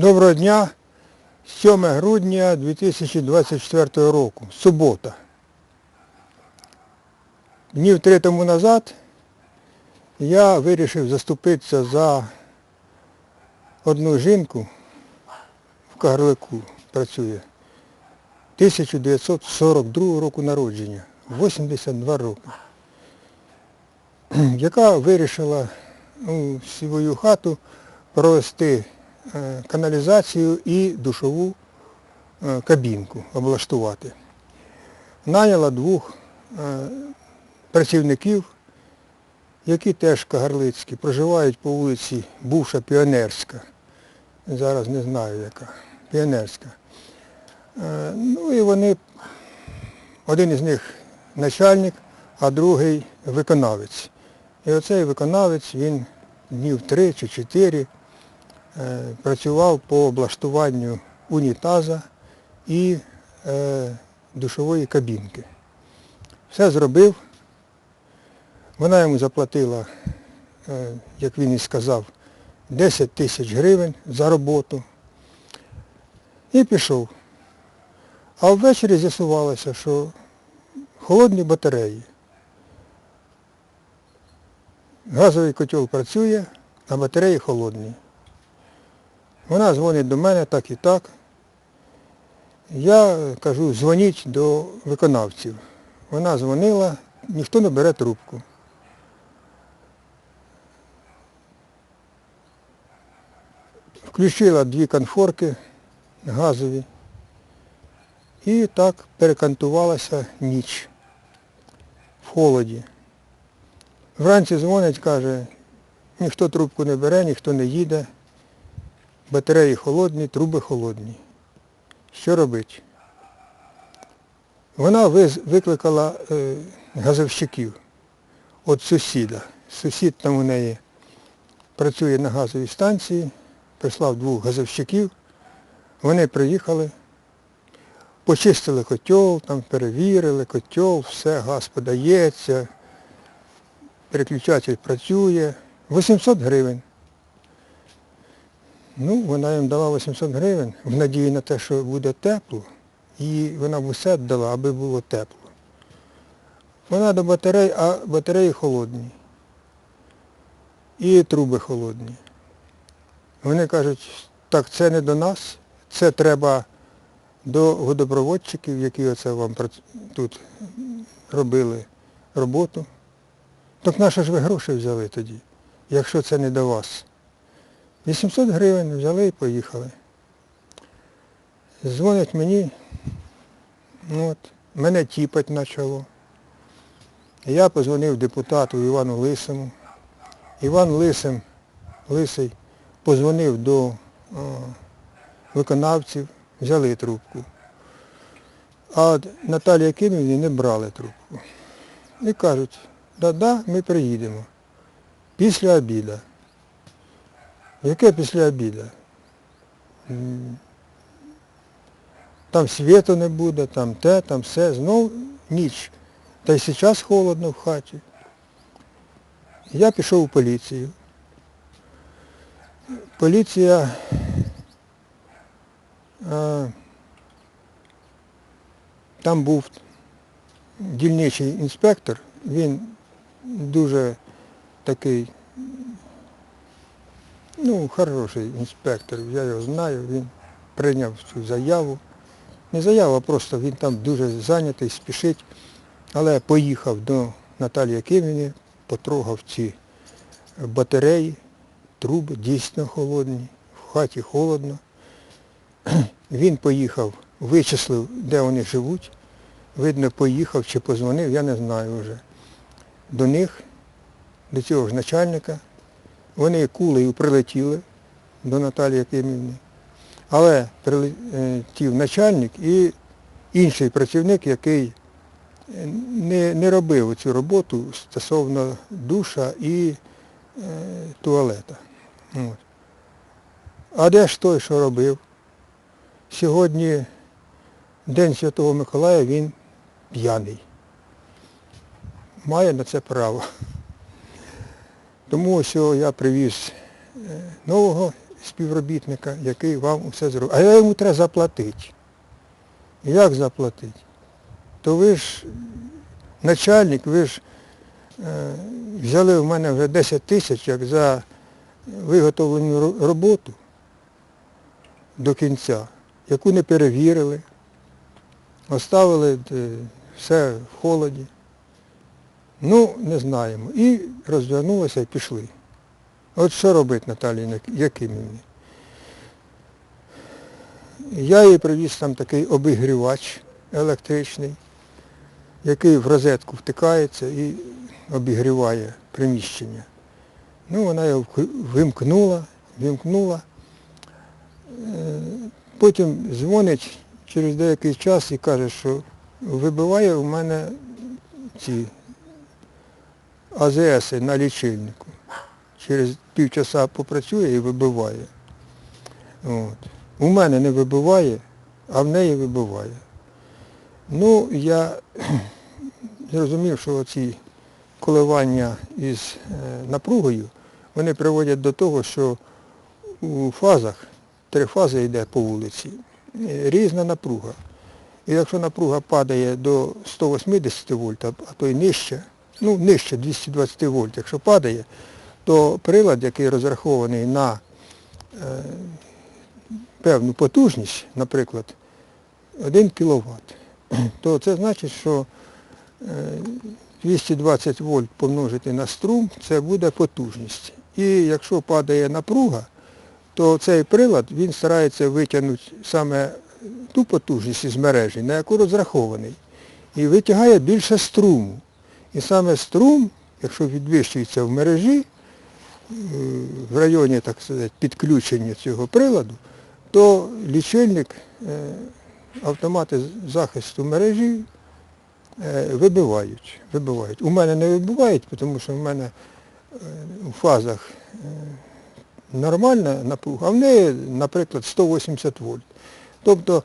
Доброго дня. 7 грудня 2024 року. Субота. Днів три тому назад я вирішив заступитися за одну жінку в Кагарлику працює. 1942 року народження, 82 роки, яка вирішила ну, свою хату провести каналізацію і душову е, кабінку облаштувати. Наняла двох е, працівників, які теж кагарлицькі, проживають по вулиці Бувша Піонерська. Зараз не знаю яка. Піонерська. Е, Ну і вони, один із них начальник, а другий виконавець. І оцей виконавець, він днів три чи чотири е, працював по облаштуванню унітаза і е, душової кабінки. Все зробив. Вона йому заплатила, е, як він і сказав, 10 тисяч гривень за роботу. І пішов. А ввечері з'ясувалося, що холодні батареї. Газовий котел працює, а батареї холодні. Вона дзвонить до мене так і так. Я кажу, дзвоніть до виконавців. Вона дзвонила, ніхто не бере трубку. Включила дві конфорки газові і так перекантувалася ніч в холоді. Вранці дзвонить, каже, ніхто трубку не бере, ніхто не їде, батареї холодні, труби холодні. Що робити? Вона викликала е, газовщиків від сусіда. Сусід там у неї працює на газовій станції, прислав двох газовщиків, вони приїхали, почистили котел, там перевірили котел, все, газ подається, переключатель працює. 800 гривень. Ну, вона їм дала 800 гривень в надії на те, що буде тепло, і вона б усе дала, аби було тепло. Вона до батарей, а батареї холодні. І труби холодні. Вони кажуть, так це не до нас, це треба до водопроводчиків, які оце вам тут робили роботу. Так на що ж ви гроші взяли тоді, якщо це не до вас? 800 гривень взяли і поїхали. Дзвонять мені, ну от, мене тіпать почало. Я позвонив депутату Івану Лисому. Іван Лисим, Лисий позвонив до о, виконавців, взяли трубку. А Наталія Кимівні не брали трубку. І кажуть, да-да, ми приїдемо. Після обіду. Яке після обіду? Там світу не буде, там те, там все, знов ніч. Та й зараз холодно в хаті. Я пішов у поліцію. Поліція е, там був дільничий інспектор, він дуже такий, ну, хороший інспектор, я його знаю, він прийняв цю заяву. Не заяву, а просто він там дуже зайнятий, спішить. Але поїхав до Наталії Якимівни, потрогав ці батареї, труби дійсно холодні, в хаті холодно. Він поїхав, вичислив, де вони живуть. Видно, поїхав чи позвонив, я не знаю вже. До них, до цього ж начальника. Вони кулею прилетіли до Наталії Якимівни. Але прилетів начальник і інший працівник, який не, не робив цю роботу стосовно душа і е, туалета. От. А де ж той, що робив? Сьогодні День Святого Миколая, він п'яний. Має на це право. Тому що я привіз е, нового співробітника, який вам усе зробить. А я йому треба заплатити. Як заплатити? То ви ж начальник, ви ж е, взяли в мене вже 10 тисяч як за виготовлену роботу до кінця, яку не перевірили, оставили е, все в холоді. Ну, не знаємо. І розвернулися і пішли. От що робити Наталії Якимівні? Я їй привіз там такий обігрівач електричний, який в розетку втикається і обігріває приміщення. Ну, вона його вимкнула, вимкнула. Е, Потім дзвонить через деякий час і каже, що вибиває у мене ці АЗС на лічильнику. Через півчаса попрацює і вибиває. От. У мене не вибиває, а в неї вибиває. Ну, я зрозумів, що ці коливання із е, напругою, вони приводять до того, що у фазах, три фази йде по вулиці, різна напруга. І якщо напруга падає до 180 вольт, а то й нижче, ну нижче 220 вольт, якщо падає, то прилад, який розрахований на е, певну потужність, наприклад, 1 кВт, то це значить, що е, 220 вольт помножити на струм, це буде потужність. І якщо падає напруга, то цей прилад він старається витягнути саме ту потужність із мережі, на яку розрахований, і витягає більше струму. І саме струм, якщо підвищується в мережі, е, в районі так сказати, підключення цього приладу, то лічильник, е, автомати захисту мережі е, вибивають. вибивають. У мене не вибивають, тому що в мене у фазах нормальна напруга, а в неї, наприклад, 180 вольт. Тобто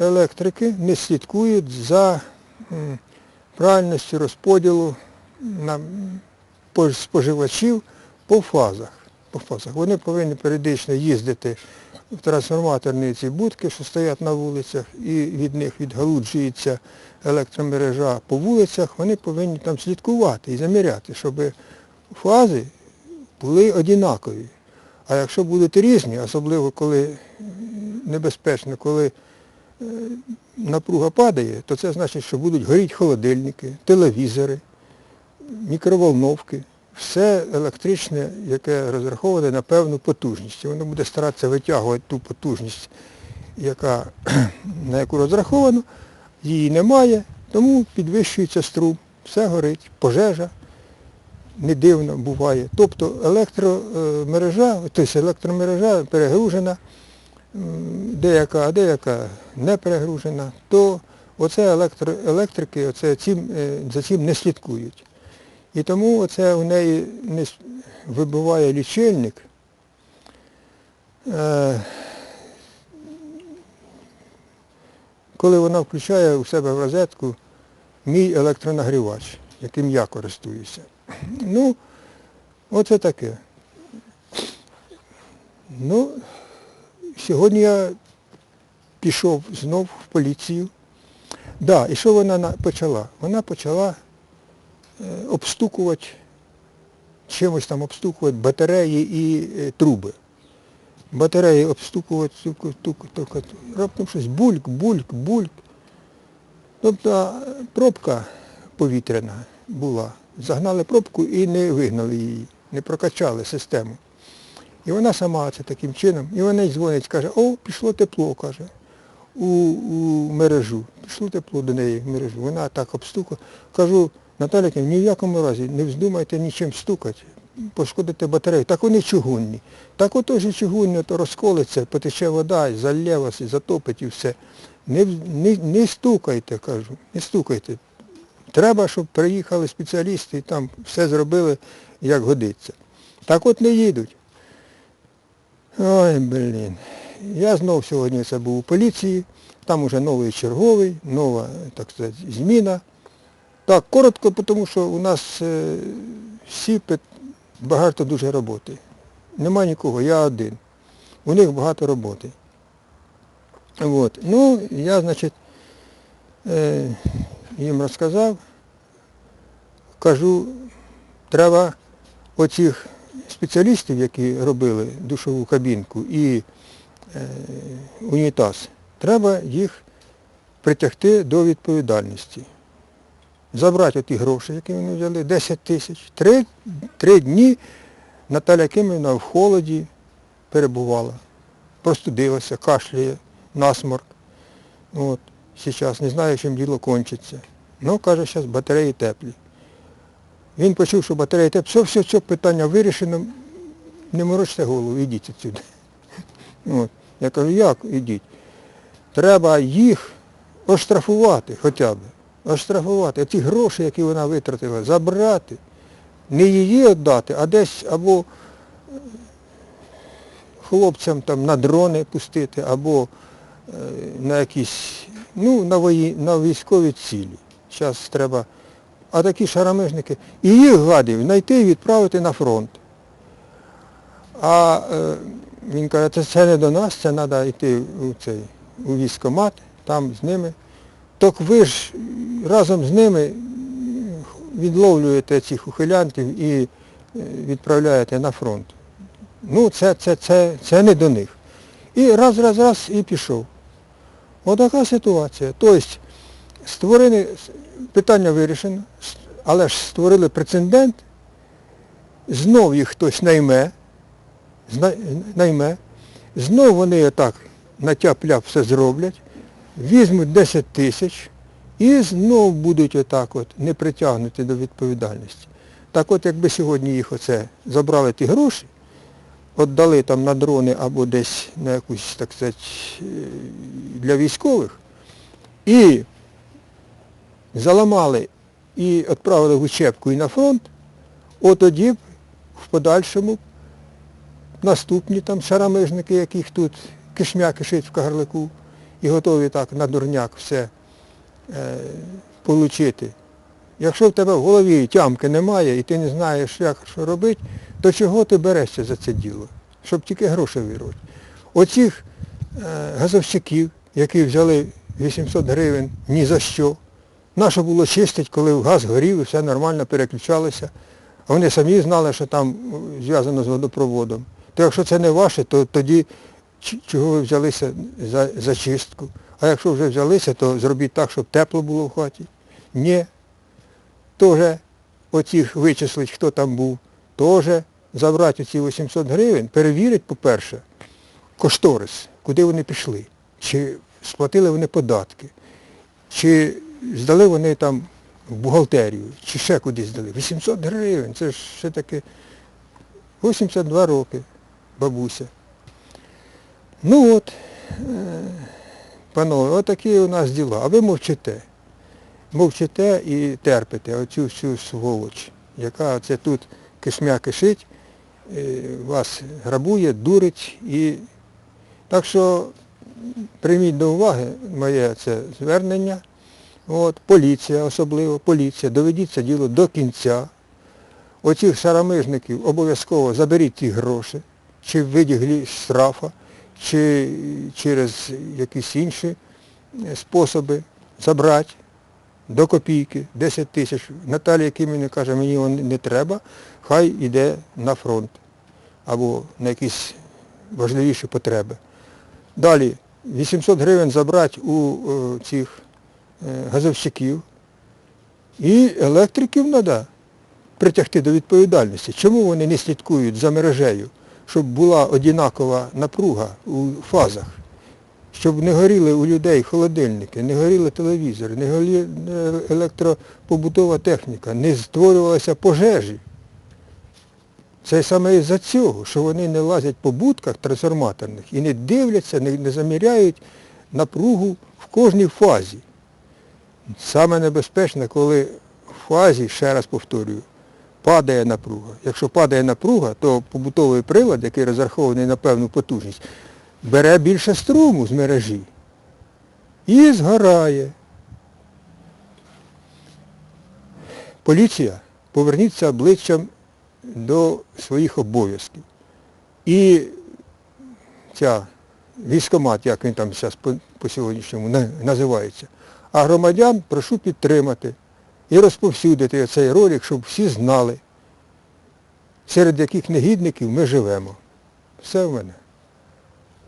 електрики не слідкують за м, правильністю розподілу на споживачів по фазах. По фазах. Вони повинні періодично їздити в трансформаторні ці будки, що стоять на вулицях, і від них відгалуджується електромережа по вулицях, вони повинні там слідкувати і заміряти, щоб фази були однакові. А якщо будуть різні, особливо коли небезпечно, коли напруга падає, то це значить, що будуть горіти холодильники, телевізори, мікроволновки, все електричне, яке розраховане на певну потужність. Воно буде старатися витягувати ту потужність, яка, на яку розраховано, її немає, тому підвищується струм, все горить, пожежа. Не дивно буває. Тобто електромережа, тобто електромережа перегружена, деяка, а деяка не перегружена, то оце електро, електрики оце цим, е, за цим не слідкують. І тому оце у неї не вибиває лічильник. Е, коли вона включає у себе в розетку мій електронагрівач, яким я користуюся. Ну, оце таке. Ну, сьогодні я пішов знов в поліцію. Да, і що вона почала? Вона почала е, обстукувати, чимось там обстукувати батареї і е, труби. Батареї обстукувати, стуку, туку, туку, туку. раптом щось бульк, бульк, бульк. Тобто е, пробка повітряна була. Загнали пробку і не вигнали її, не прокачали систему. І вона сама це таким чином. І вона й дзвонить, каже, о, пішло тепло, каже, у, у мережу. Пішло тепло до неї в мережу. Вона так обстукала. Кажу, Наталя, ні в якому разі не вздумайте нічим стукати, пошкодите батарею. Так вони чугунні. Так ото ж чугунні, то розколиться, потече вода, залє вас, затопить і все. Не, не, не стукайте, кажу, не стукайте. Треба, щоб приїхали спеціалісти і там все зробили, як годиться. Так от не їдуть. Ой, блін. Я знов сьогодні це був у поліції, там уже новий черговий, нова, так сказати, зміна. Так, коротко, тому що у нас е, всі багато дуже роботи. нема нікого, я один. У них багато роботи. От. Ну, я, значить, е, їм розказав, кажу, треба оцих спеціалістів, які робили душову кабінку і е, унітаз, треба їх притягти до відповідальності. Забрати ті гроші, які вони взяли, 10 тисяч. Три, три дні Наталя Кимівна в холоді перебувала. Простудилася, кашляє, насморк. От. Зараз не знаю, чим діло кончиться. Ну, каже, зараз батареї теплі. Він почув, що батареї теплі. Все, все, все, питання вирішено. Не морочте голову, ідіть відсюди. От. Я кажу, як ідіть? Треба їх оштрафувати хоча б. Оштрафувати. Ті гроші, які вона витратила, забрати. Не її віддати, а десь або е, хлопцям там на дрони пустити, або е, на якісь, ну, на, вої, на військові цілі. Зараз треба. А такі шарамижники. І їх гадів знайти і відправити на фронт. А е, він каже, це, це не до нас, це треба йти у цей у військкомат, там з ними. Так ви ж разом з ними відловлюєте цих ухилянтів і е, відправляєте на фронт. Ну, це, це, це, це не до них. І раз, раз, раз і пішов. Отака ситуація. Тобто створили, питання вирішено, але ж створили прецедент, знов їх хтось найме, найме, знов вони отак на тяп-ляп все зроблять, візьмуть 10 тисяч і знов будуть отак от не притягнуті до відповідальності. Так от якби сьогодні їх оце забрали ті гроші, віддали там на дрони або десь на якусь, так сказати, е, для військових, і заламали і відправили в учебку і на фронт, от тоді в подальшому наступні там шарамижники, яких тут кишмя кишить в Кагарлику, і готові так на дурняк все е, получити. Якщо в тебе в голові тямки немає і ти не знаєш, як що робити, то чого ти берешся за це діло? Щоб тільки гроші вирвати. Оцих е, газовщиків, які взяли 800 гривень ні за що, нащо було чистити, коли газ горів і все нормально переключалося. А вони самі знали, що там зв'язано з водопроводом. То якщо це не ваше, то тоді чого ви взялися за, за чистку? А якщо вже взялися, то зробіть так, щоб тепло було в хаті. Ні. Теж оцих вичислить, хто там був, теж забрати ці 800 гривень, перевірить, по-перше, кошторис, куди вони пішли, чи сплатили вони податки, чи здали вони там в бухгалтерію, чи ще кудись здали. 800 гривень, це ж ще таки 82 роки, бабуся. Ну от, е, панове, отакі у нас діла. А ви мовчите. Мовчите і терпите оцю всю сволоч, яка це тут кишмя кишить, е, вас грабує, дурить і. Так що прийміть до уваги моє це звернення. От, поліція особливо, поліція, доведіть це діло до кінця. Оцих шарамижників обов'язково заберіть ці гроші, чи в виді штрафа, чи через якісь інші способи забрати до копійки, 10 тисяч. Наталія Кіміна каже, мені його не треба, хай йде на фронт або на якісь важливіші потреби. Далі 800 гривень забрати у е, цих газовщиків і електриків треба притягти до відповідальності. Чому вони не слідкують за мережею, щоб була одинакова напруга у фазах, щоб не горіли у людей холодильники, не горіли телевізори, не горіла електропобутова техніка, не створювалися пожежі. Це саме із-за цього, що вони не лазять по будках трансформаторних і не дивляться, не заміряють напругу в кожній фазі. Саме небезпечне, коли в фазі, ще раз повторюю, падає напруга. Якщо падає напруга, то побутовий прилад, який розрахований на певну потужність, бере більше струму з мережі і згорає. Поліція, поверніться обличчям до своїх обов'язків. І ця військомат, як він там зараз по, по сьогоднішньому називається. А громадян прошу підтримати і розповсюдити цей ролик, щоб всі знали, серед яких негідників ми живемо. Все в мене.